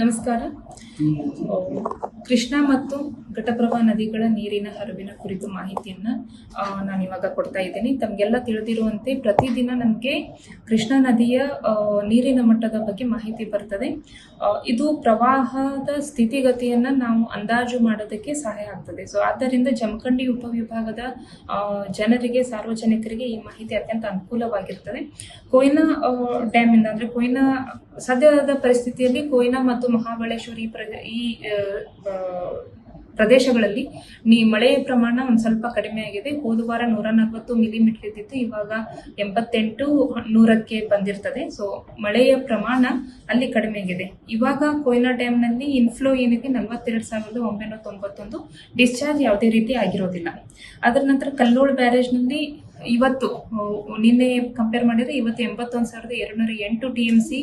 ನಮಸ್ಕಾರ. ಕೃಷ್ಣ ಮತ್ತು ಘಟಪ್ರಭಾ ನದಿಗಳ ನೀರಿನ ಹರಿವಿನ ಕುರಿತು ಮಾಹಿತಿಯನ್ನ ನಾನು ಇವಾಗ ಕೊಡ್ತಾ ಇದ್ದೀನಿ. ತಮಗೆಲ್ಲ ತಿಳಿದಿರುವಂತೆ ಪ್ರತಿದಿನ ನಮಗೆ ಕೃಷ್ಣ ನದಿಯ ನೀರಿನ ಮಟ್ಟದ ಬಗ್ಗೆ ಮಾಹಿತಿ ಬರ್ತದೆ. ಇದು ಪ್ರವಾಹದ ಸ್ಥಿತಿಗತಿಯನ್ನ ನಾವು ಅಂದಾಜು ಮಾಡೋದಕ್ಕೆ ಸಹಾಯ ಆಗ್ತದೆ. ಸೊ ಆದ್ದರಿಂದ ಜಮಖಂಡಿ ಉಪವಿಭಾಗದ ಜನರಿಗೆ, ಸಾರ್ವಜನಿಕರಿಗೆ ಈ ಮಾಹಿತಿ ಅತ್ಯಂತ ಅನುಕೂಲವಾಗಿರ್ತದೆ. ಕೊಯ್ನಾ ಡ್ಯಾಮ್ ಡ್ಯಾಮಿಂದ ಅಂದ್ರೆ ಕೊಯ್ನಾ, ಸದ್ಯದ ಪರಿಸ್ಥಿತಿಯಲ್ಲಿ ಕೊಯ್ನಾ ಮತ್ತು ಮಹಾಬಳೇಶ್ವರಿ ಪ್ರ ಈ ಪ್ರದೇಶಗಳಲ್ಲಿ ನೀ ಮಳೆಯ ಪ್ರಮಾಣ ಒಂದು ಸ್ವಲ್ಪ ಕಡಿಮೆ ಆಗಿದೆ. ಹೋದ ವಾರ ನೂರ ನಲವತ್ತು ಮಿಲಿಮೀಟರ್ ಇದ್ದಿತ್ತು. ಇವಾಗ ಎಂಬತ್ತೆಂಟು ನೂರಕ್ಕೆ ಬಂದಿರ್ತದೆ. ಸೊ ಮಳೆಯ ಪ್ರಮಾಣ ಅಲ್ಲಿ ಕಡಿಮೆ ಆಗಿದೆ. ಇವಾಗ ಕೊಯ್ನಾ ಡ್ಯಾಮ್ನಲ್ಲಿ ಇನ್ಫ್ಲೋ ಏನಿದೆ? ನಲವತ್ತೆರಡು ಸಾವಿರದ ಒಂಬೈನೂರ ತೊಂಬತ್ತೊಂದು. ಡಿಸ್ಚಾರ್ಜ್ ಯಾವುದೇ ರೀತಿ ಆಗಿರೋದಿಲ್ಲ. ಅದರ ನಂತರ ಕಲ್ಲೋಳ್ ಬ್ಯಾರೇಜ್ನಲ್ಲಿ ಇವತ್ತು ನಿನ್ನೆ ಕಂಪೇರ್ ಮಾಡಿದ್ರೆ ಇವತ್ತು ಎಂಬತ್ತೊಂದು ಸಾವಿರದ ಎರಡುನೂರ ಎಂಟು ಟಿ ಎಂ ಸಿ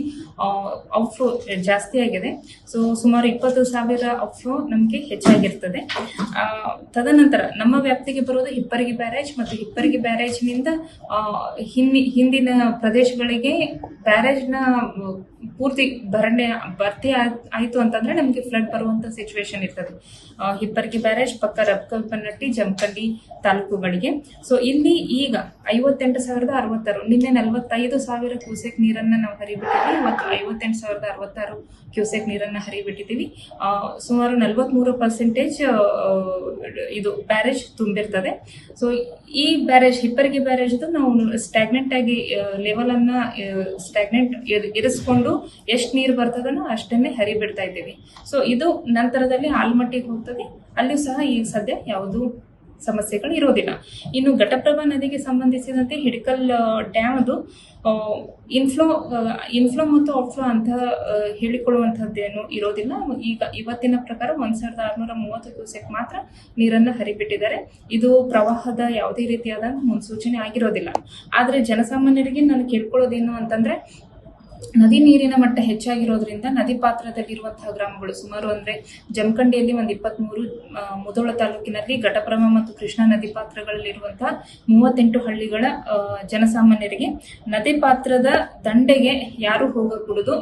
ಔಟ್ಫ್ಲೋ ಜಾಸ್ತಿ ಆಗಿದೆ. ಸೊ ಸುಮಾರು ಇಪ್ಪತ್ತು ಸಾವಿರ ಔಟ್ಫ್ಲೋ ನಮಗೆ ಹೆಚ್ಚಾಗಿರ್ತದೆ. ತದನಂತರ ನಮ್ಮ ವ್ಯಾಪ್ತಿಗೆ ಬರುವುದು ಹಿಪ್ಪರಿಗೆ ಬ್ಯಾರೇಜ್ ಮತ್ತು ಹಿಪ್ಪರಿಗೆ ಬ್ಯಾರೇಜ್ನಿಂದ ಹಿಂದಿ, ಹಿಂದಿನ ಪ್ರದೇಶಗಳಿಗೆ ಬ್ಯಾರೇಜ್ನ ಪೂರ್ತಿ ಭರಣೆ ಭರ್ತಿ ಆಯಿತು ಅಂತಂದ್ರೆ ನಮಗೆ ಫ್ಲಡ್ ಬರುವಂತ ಸಿಚುವೇಶನ್ ಇರ್ತದೆ. ಹಿಪ್ಪರ್ಗಿ ಬ್ಯಾರೇಜ್ ಪಕ್ಕ ರಬ್ಕಲ್ಪನಟ್ಟಿ ಜಮಖಂಡಿ ತಾಲೂಕುಗಳಿಗೆ. ಸೊ ಇಲ್ಲಿ ಈಗ ಐವತ್ತೆಂಟು ಸಾವಿರದ ಅರವತ್ತಾರು, ನಿನ್ನೆ ನಲವತ್ತೈದು ಸಾವಿರ ಕ್ಯೂಸೆಕ್ ನೀರನ್ನ ನಾವು ಹರಿಬಿಟ್ಟಿದ್ವಿ. ಮತ್ತು ಐವತ್ತೆಂಟು ಸಾವಿರದ ಅರವತ್ತಾರು ಕ್ಯೂಸೆಕ್ ನೀರನ್ನ ಹರಿಬಿಟ್ಟಿದ್ದೀವಿ. ಸುಮಾರು ನಲವತ್ಮೂರು ಪರ್ಸೆಂಟೇಜ್ ಇದು ಬ್ಯಾರೇಜ್ ತುಂಬಿರ್ತದೆ. ಸೊ ಈ ಬ್ಯಾರೇಜ್, ಹಿಪ್ಪರ್ಗಿ ಬ್ಯಾರೇಜ್ದು ನಾವು ಸ್ಟಾಗ್ನೆಂಟ್ ಆಗಿ ಲೆವೆಲ್ ಅನ್ನ ಸ್ಟಾಗ್ನೆಂಟ್ ಇರಿಸ್ಕೊಂಡು ಎಷ್ಟು ನೀರು ಬರ್ತದನೋ ಅಷ್ಟನ್ನೇ ಹರಿಬಿಡ್ತಾ ಇದ್ದೀವಿ. ಸೊ ಇದು ನಂತರದಲ್ಲಿ ಆಲ್ಮಟ್ಟಿಗೆ ಹೋಗ್ತದೆ. ಅಲ್ಲಿಯೂ ಸಹ ಈಗ ಸದ್ಯ ಯಾವುದು ಸಮಸ್ಯೆಗಳು ಇರೋದಿಲ್ಲ. ಇನ್ನು ಘಟಪ್ರಭಾ ನದಿಗೆ ಸಂಬಂಧಿಸಿದಂತೆ ಹಿಡಕಲ್ ಡ್ಯಾಮ್ ಅದು ಇನ್ಫ್ಲೋ ಇನ್ಫ್ಲೋ ಮತ್ತು ಔಟ್ಫ್ಲೋ ಅಂತ ಹೇಳಿಕೊಳ್ಳುವಂಥದ್ದೇನು ಇರೋದಿಲ್ಲ. ಈಗ ಇವತ್ತಿನ ಪ್ರಕಾರ ಒಂದ್ ಸಾವಿರದ ಆರುನೂರ ಮೂವತ್ತು ಕ್ಯೂಸೆಕ್ ಮಾತ್ರ ನೀರನ್ನು ಹರಿಬಿಟ್ಟಿದ್ದಾರೆ. ಇದು ಪ್ರವಾಹದ ಯಾವುದೇ ರೀತಿಯಾದ ಮುನ್ಸೂಚನೆ ಆಗಿರೋದಿಲ್ಲ. ಆದರೆ ಜನಸಾಮಾನ್ಯರಿಗೆ ನಾನು ಕೇಳ್ಕೊಳ್ಳೋದೇನು ಅಂತಂದ್ರೆ ನದಿ ನೀರಿನ ಮಟ್ಟ ಹೆಚ್ಚಾಗಿರೋದ್ರಿಂದ ನದಿ ಪಾತ್ರದಲ್ಲಿರುವಂತಹ ಗ್ರಾಮಗಳು ಸುಮಾರು ಅಂದ್ರೆ ಜಮಖಂಡಿಯಲ್ಲಿ ಒಂದು ಇಪ್ಪತ್ಮೂರು ಮುಧೋಳ ತಾಲೂಕಿನಲ್ಲಿ ಘಟಪ್ರಮ ಮತ್ತು ಕೃಷ್ಣಾ ನದಿ ಪಾತ್ರಗಳಲ್ಲಿರುವಂತಹ ಮೂವತ್ತೆಂಟು ಹಳ್ಳಿಗಳ ಜನಸಾಮಾನ್ಯರಿಗೆ ನದಿ ಪಾತ್ರದ ದಂಡೆಗೆ ಯಾರು ಹೋಗಕೂಡದು?